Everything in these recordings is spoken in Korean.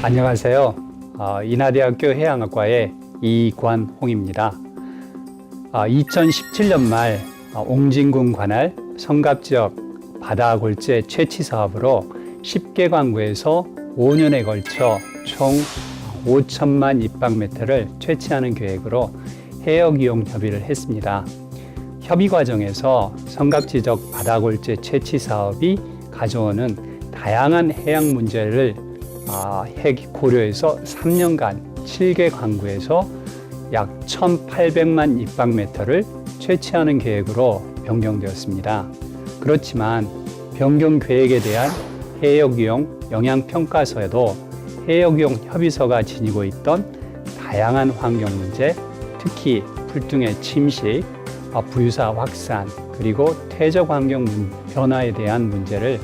안녕하세요. 어, 인하대학교 해양학과의 이관홍입니다. 어, 2017년 말 어, 옹진군 관할 성갑 지역 바다 골재 채취 사업으로 10개 광구에서 5년에 걸쳐 총 5천만 입방미터를 채취하는 계획으로 해역 이용 협의를 했습니다. 협의 과정에서 성갑지적 바다골재 채취 사업이 가져오는 다양한 해양 문제를 아, 핵 고려해서 3년간 7개 광구에서 약 1,800만 입방미터를 채취하는 계획으로 변경되었습니다. 그렇지만 변경 계획에 대한 해역 이용 영향 평가서에도 해역 이용 협의서가 지니고 있던 다양한 환경 문제, 특히 풀등의 침식, 아, 부유사 확산, 그리고 퇴적 환경 문- 변화에 대한 문제를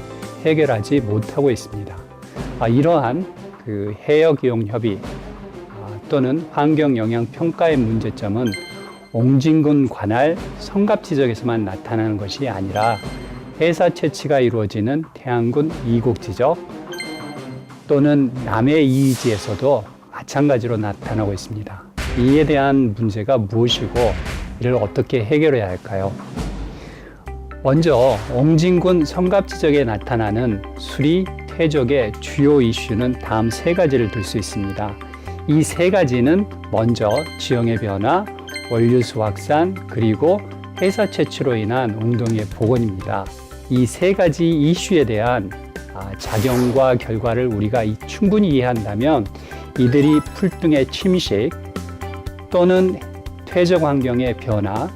해결하지 못하고 있습니다. 아, 이러한 그 해역 이용 협의 아, 또는 환경 영향 평가의 문제점은 옹진군 관할 성갑 지적에서만 나타나는 것이 아니라 해사 채취가 이루어지는 태안군 이곡 지적 또는 남해 이의지에서도 마찬가지로 나타나고 있습니다. 이에 대한 문제가 무엇이고 이를 어떻게 해결해야 할까요? 먼저 옹진군 성갑 지적에 나타나는 수리 퇴적의 주요 이슈는 다음 세 가지를 들 수 있습니다. 이 세 가지는 먼저 지형의 변화, 원류수 확산, 그리고 해사 채취로 인한 웅덩이의 복원입니다. 이 세 가지 이슈에 대한 아, 작용과 결과를 우리가 이- 충분히 이해한다면 이들이 풀등의 침식 또는 퇴적 환경의 변화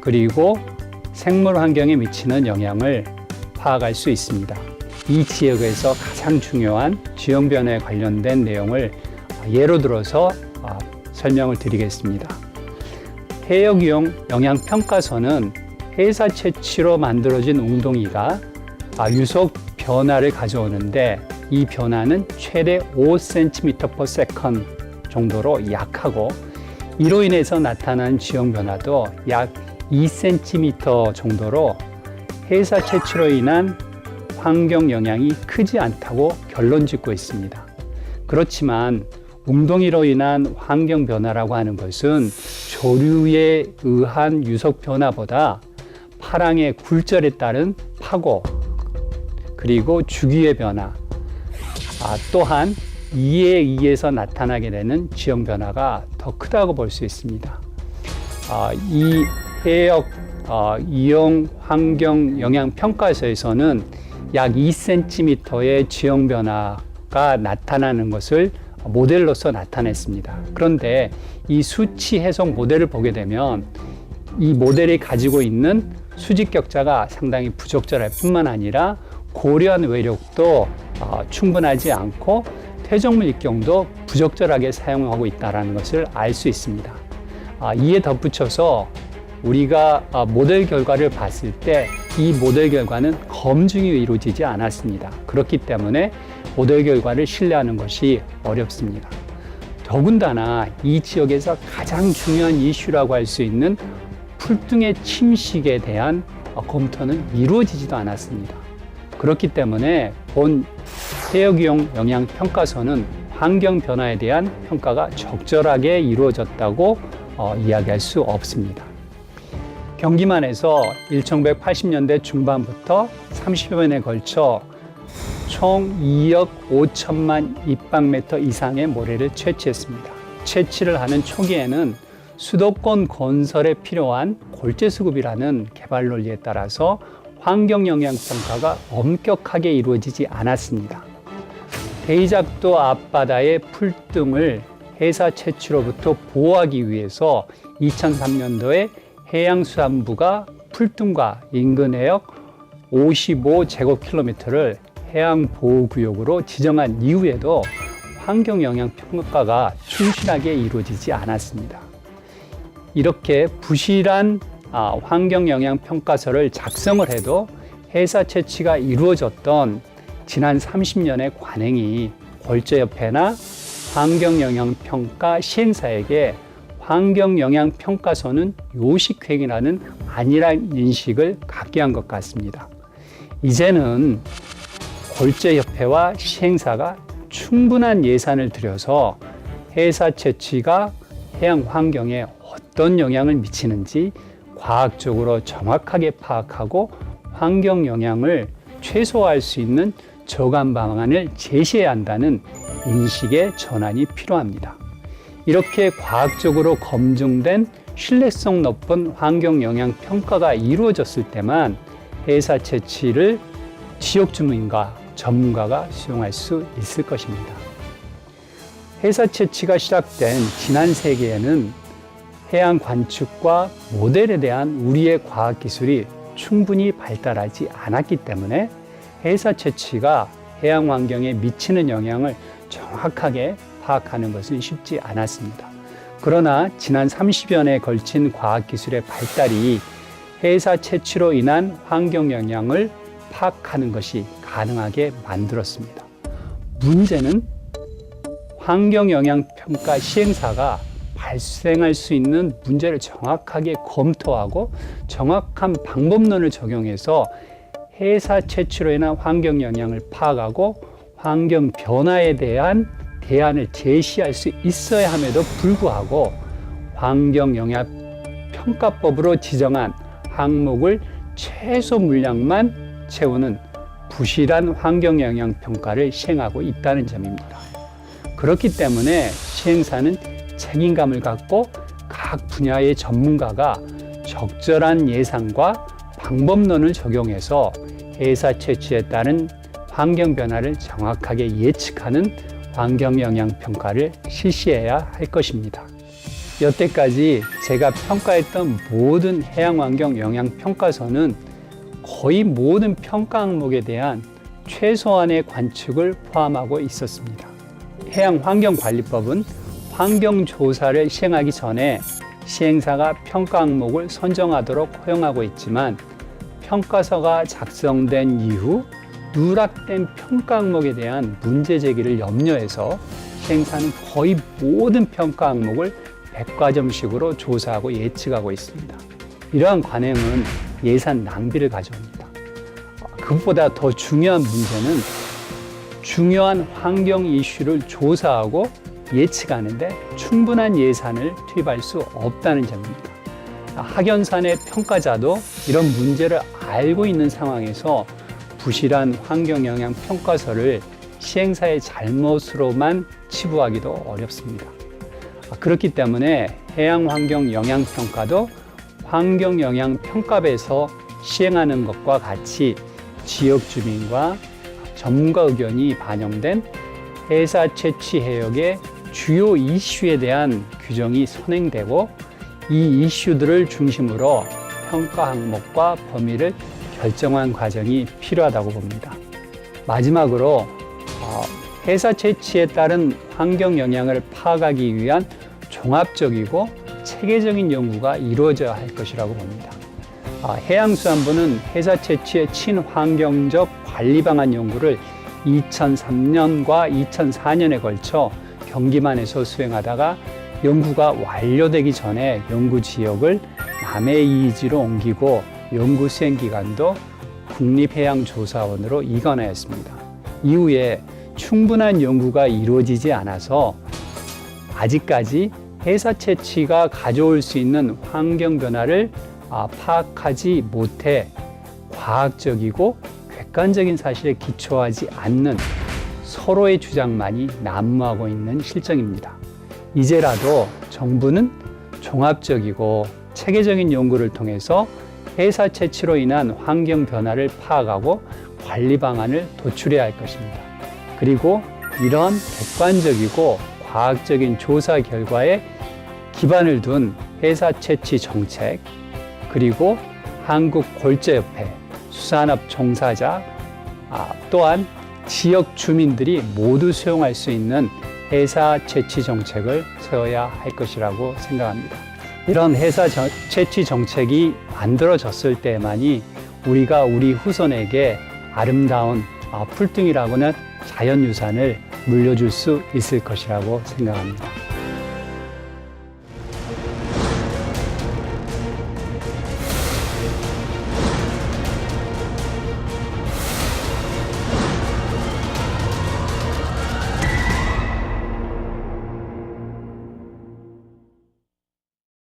그리고 생물 환경에 미치는 영향을 파악할 수 있습니다. 이 지역에서 가장 중요한 지형 변화에 관련된 내용을 예로 들어서 아, 설명을 드리겠습니다. 해역 이용 영향 평가서는 해사 채취로 만들어진 웅덩이가 아, 유속 변화를 가져오는데 이 변화는 최대 5cm/s 정도로 약하고 이로 인해서 나타난 지형 변화도 약 2cm 정도로 해사 채취로 인한 환경 영향이 크지 않다고 결론 짓고 있습니다. 그렇지만 웅덩이로 인한 환경 변화라고 하는 것은 조류에 의한 유속 변화보다 파랑의 굴절에 따른 파고 그리고 주기의 변화 아, 또한 이에 의해서 나타나게 되는 지형 변화가 더 크다고 볼 수 있습니다. 아, 이 해역 어, 이용 환경 영향 평가서에서는 약 2cm의 지형 변화가 나타나는 것을 모델로서 나타냈습니다. 그런데 이 수치 해석 모델을 보게 되면 이 모델이 가지고 있는 수직 격자가 상당히 부적절할 뿐만 아니라 고려한 외력도 어, 충분하지 않고 퇴적물 입경도 부적절하게 사용하고 있다는 것을 알 수 있습니다. 아, 이에 덧붙여서 우리가 아, 모델 결과를 봤을 때 이 모델 결과는 검증이 이루어지지 않았습니다. 그렇기 때문에 모델 결과를 신뢰하는 것이 어렵습니다. 더군다나 이 지역에서 가장 중요한 이슈라고 할 수 있는 풀등의 침식에 대한 어, 검토는 이루어지지도 않았습니다. 그렇기 때문에 본 해역이용 영향 평가서는 환경 변화에 대한 평가가 적절하게 이루어졌다고 어, 이야기할 수 없습니다. 경기만에서 1980년대 중반부터 30여 년에 걸쳐 총 2억 5천만 입방미터 이상의 모래를 채취했습니다. 채취를 하는 초기에는 수도권 건설에 필요한 골재 수급이라는 개발 논리에 따라서 환경 영향 평가가 엄격하게 이루어지지 않았습니다. 대이작도 앞바다의 풀 등을 해사 채취로부터 보호하기 위해서 2003년도에 해양수산부가 풀등과 인근 해역 55제곱킬로미터를 해양보호구역으로 지정한 이후에도 환경영향평가가 충실하게 이루어지지 않았습니다. 이렇게 부실한 아, 환경영향평가서를 작성을 해도 해사 채취가 이루어졌던 지난 30년의 관행이 골재협회나 환경영향평가 시행사에게 환경영향평가서는 요식행위라는 안일한 인식을 갖게 한 것 같습니다. 이제는 골재협회와 시행사가 충분한 예산을 들여서 해사 채취가 해양 환경에 어떤 영향을 미치는지 과학적으로 정확하게 파악하고 환경 영향을 최소화할 수 있는 저감 방안을 제시해야 한다는 인식의 전환이 필요합니다. 이렇게 과학적으로 검증된 신뢰성 높은 환경 영향 평가가 이루어졌을 때만 해사 채취를 지역 주민과 전문가가 수용할 수 있을 것입니다. 해사 채취가 시작된 지난 세기에는 해양 관측과 모델에 대한 우리의 과학 기술이 충분히 발달하지 않았기 때문에 해사 채취가 해양 환경에 미치는 영향을 정확하게 파악하는 것은 쉽지 않았습니다. 그러나 지난 30여 년에 걸친 과학 기술의 발달이 해사 채취로 인한 환경 영향을 파악하는 것이 가능하게 만들었습니다. 문제는 환경 영향 평가 시행사가 발생할 수 있는 문제를 정확하게 검토하고 정확한 방법론을 적용해서 해사 채취로 인한 환경 영향을 파악하고 환경 변화에 대한 대안을 제시할 수 있어야 함에도 불구하고 환경 영향 평가법으로 지정한 항목을 최소 물량만 채우는 부실한 환경 영향 평가를 시행하고 있다는 점입니다. 그렇기 때문에 시행사는 책임감을 갖고 각 분야의 전문가가 적절한 예상과 방법론을 적용해서 회사 채취에 따른 환경 변화를 정확하게 예측하는 환경 영향 평가를 실시해야 할 것입니다. 여태까지 제가 평가했던 모든 해양 환경 영향 평가서는 거의 모든 평가 항목에 대한 최소한의 관측을 포함하고 있었습니다. 해양 환경 관리법은 환경 조사를 시행하기 전에 시행사가 평가 항목을 선정하도록 허용하고 있지만 평가서가 작성된 이후 누락된 평가 항목에 대한 문제 제기를 염려해서 시행사는 거의 모든 평가 항목을 백과점식으로 조사하고 예측하고 있습니다. 이러한 관행은 예산 낭비를 가져옵니다. 그것보다 더 중요한 문제는 중요한 환경 이슈를 조사하고 예측하는데 충분한 예산을 투입할 수 없다는 점입니다. 학연산의 평가자도 이런 문제를 알고 있는 상황에서 부실한 환경 영향 평가서를 시행사의 잘못으로만 치부하기도 어렵습니다. 그렇기 때문에 해양 환경 영향 평가도 환경 영향 평가에서 시행하는 것과 같이 지역 주민과 전문가 의견이 반영된 해사 채취 해역의 주요 이슈에 대한 규정이 선행되고 이 이슈들을 중심으로 평가 항목과 범위를 결정한 과정이 필요하다고 봅니다. 마지막으로 어, 해사 채취에 따른 환경 영향을 파악하기 위한 종합적이고 체계적인 연구가 이루어져야 할 것이라고 봅니다. 아, 해양수산부는 해사 채취의 친환경적 관리 방안 연구를 2003년과 2004년에 걸쳐 경기만에서 수행하다가 연구가 완료되기 전에 연구 지역을 남해 이지로 옮기고 연구 수행 기간도 국립해양조사원으로 이관하였습니다. 이후에 충분한 연구가 이루어지지 않아서 아직까지 해사 채취가 가져올 수 있는 환경 변화를 아, 파악하지 못해 과학적이고 객관적인 사실에 기초하지 않는 서로의 주장만이 난무하고 있는 실정입니다. 이제라도 정부는 종합적이고 체계적인 연구를 통해서 회사 채취로 인한 환경 변화를 파악하고 관리 방안을 도출해야 할 것입니다. 그리고 이런 객관적이고 과학적인 조사 결과에 기반을 둔 회사 채취 정책, 그리고 한국골재협회, 수산업 종사자, 아, 또한 지역 주민들이 모두 수용할 수 있는 회사 채취 정책을 세워야 할 것이라고 생각합니다. 이런 회사 채취 정책이 만들어졌을 때만이 우리가 우리 후손에게 아름다운 아, 풀뚱이라고 는 자연유산을 물려줄 수 있을 것이라고 생각합니다.